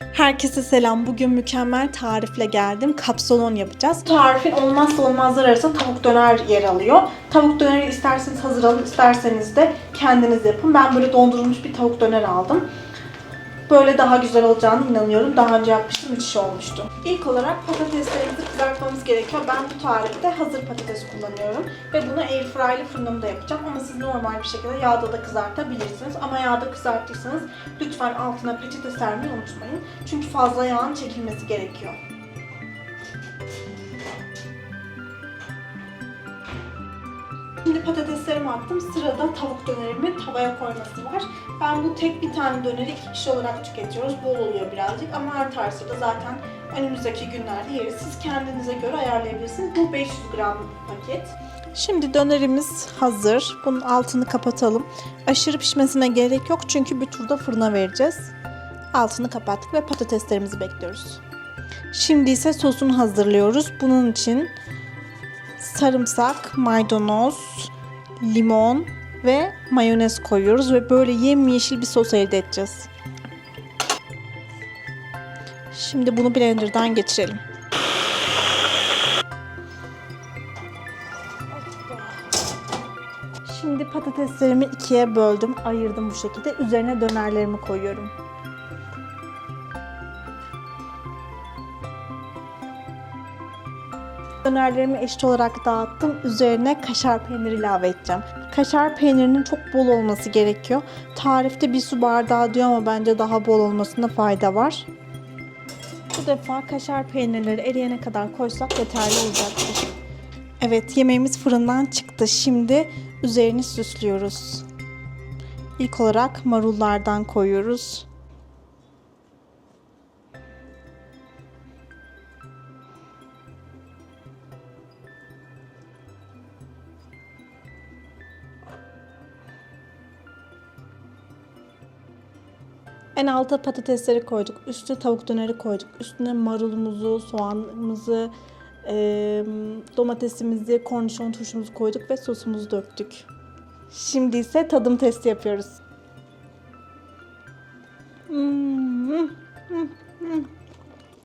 Herkese selam. Bugün mükemmel tarifle geldim. Kapsalon yapacağız. Tarifin olmazsa olmazları arasında tavuk döner yer alıyor. Tavuk döneri isterseniz hazır alın, isterseniz de kendiniz yapın. Ben böyle dondurulmuş bir tavuk döner aldım. Böyle daha güzel olacağını inanıyorum. Daha önce yapmıştım, müthiş olmuştu. İlk olarak patateslerimizi kızartmamız gerekiyor. Ben bu tarifte hazır patates kullanıyorum. Ve bunu airfryer'lı fırınımda yapacağım. Ama siz normal bir şekilde yağda da kızartabilirsiniz. Ama yağda kızartırsanız lütfen altına peçete sermeyi unutmayın. Çünkü fazla yağın çekilmesi gerekiyor. Şimdi patateslerimi attım. Sırada tavuk dönerimi tavaya koyması var. Ben bu tek bir tane döneri iki kişi olarak tüketiyoruz. Bol oluyor birazcık ama artarsa da zaten önümüzdeki günlerde yeriz. Siz kendinize göre ayarlayabilirsiniz. Bu 500 gram paket. Şimdi dönerimiz hazır. Bunun altını kapatalım. Aşırı pişmesine gerek yok çünkü bir turda fırına vereceğiz. Altını kapattık ve patateslerimizi bekliyoruz. Şimdi ise sosunu hazırlıyoruz. Bunun için sarımsak, maydanoz, limon ve mayonez koyuyoruz ve böyle yemyeşil bir sos elde edeceğiz. Şimdi bunu blenderdan geçirelim. Şimdi patateslerimi ikiye böldüm, ayırdım bu şekilde. Üzerine dönerlerimi koyuyorum. Dönerlerimi eşit olarak dağıttım. Üzerine kaşar peyniri ilave edeceğim. Kaşar peynirinin çok bol olması gerekiyor. Tarifte bir su bardağı diyor ama bence daha bol olmasında fayda var. Bu defa kaşar peynirleri eriyene kadar koysak yeterli olacaktır. Evet yemeğimiz fırından çıktı. Şimdi üzerini süslüyoruz. İlk olarak marullardan koyuyoruz. En alta patatesleri koyduk. Üstüne tavuk döneri koyduk. Üstüne marulumuzu, soğanımızı, e, domatesimizi, kornişon turşumuzu koyduk ve sosumuzu döktük. Şimdi ise tadım testi yapıyoruz. Hmm.